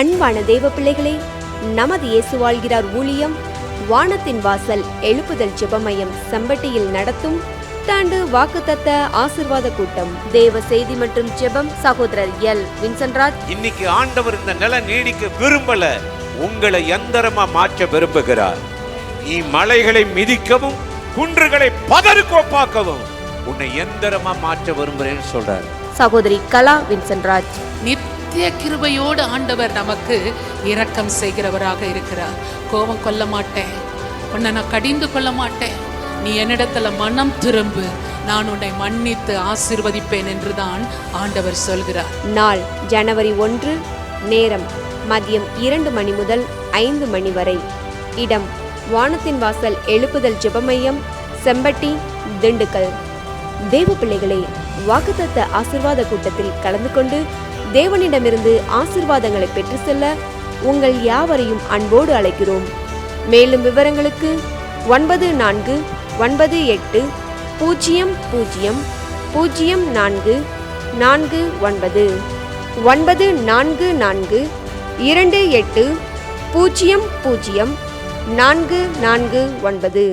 அன்பான தேவ பிள்ளைகளே நமது இயேசு வாழ்கிறார் ஊழியம் வானத்தின் வாசல் எழுப்புதல் ஜெபமயம் செம்பட்டியில் நடத்தும் தாண்டு வாக்குத்தத்த ஆசிர்வாத கூட்டம் தேவ செய்தி மற்றும் ஜெபம் சகோதரர் எல். வின்சன்ராஜ். இன்னைக்கு ஆண்டவர் இந்த நிலை நீடிக்க விரும்பல உங்களை எந்திரமா மாற்ற விரும்புகிறார். நீ மலைகளை மிதிக்கவும் குன்றுகளை பதறுக்கோப்பாக்கவும் உன்னை எந்திரமா மாற்ற விரும்புறேன்னு சொல்றாரு. சகோதரி கலா வின்சன்ராஜ். நித்திய கிருபையோடு ஆண்டவர் நமக்கு இரக்கம் செய்கிறவராக இருக்கிறார். கோபம் கொள்ள மாட்டேன். உன்னை நான் கடிந்து கொள்ள மாட்டேன். நீ என்னிடத்துல மனம் திரும்பு. நான் உன்னை மன்னித்து ஆசிர்வதிப்பேன் என்றுதான் ஆண்டவர் சொல்கிறார். நாள் ஜனவரி ஒன்று நேரம் மதியம் இரண்டு மணி முதல் ஐந்து மணி வரை. இடம் வானத்தின் வாசல் எழுப்புதல் ஜெபமையம் செம்பட்டி திண்டுக்கல். தேவ பிள்ளைகளே வாக்குத்தத்த ஆசிர்வாத கூட்டத்தில் கலந்து கொண்டு தேவனிடமிருந்து ஆசிர்வாதங்களை பெற்று செல்ல உங்கள் யாவரையும் அன்போடு அழைக்கிறோம். மேலும் விவரங்களுக்கு ஒன்பது நான்கு ஒன்பது எட்டு பூஜ்ஜியம் பூஜ்ஜியம் பூஜ்ஜியம் நான்கு நான்கு ஒன்பது ஒன்பது நான்கு நான்கு இரண்டு எட்டு பூஜ்ஜியம் பூஜ்ஜியம் நான்கு நான்கு ஒன்பது.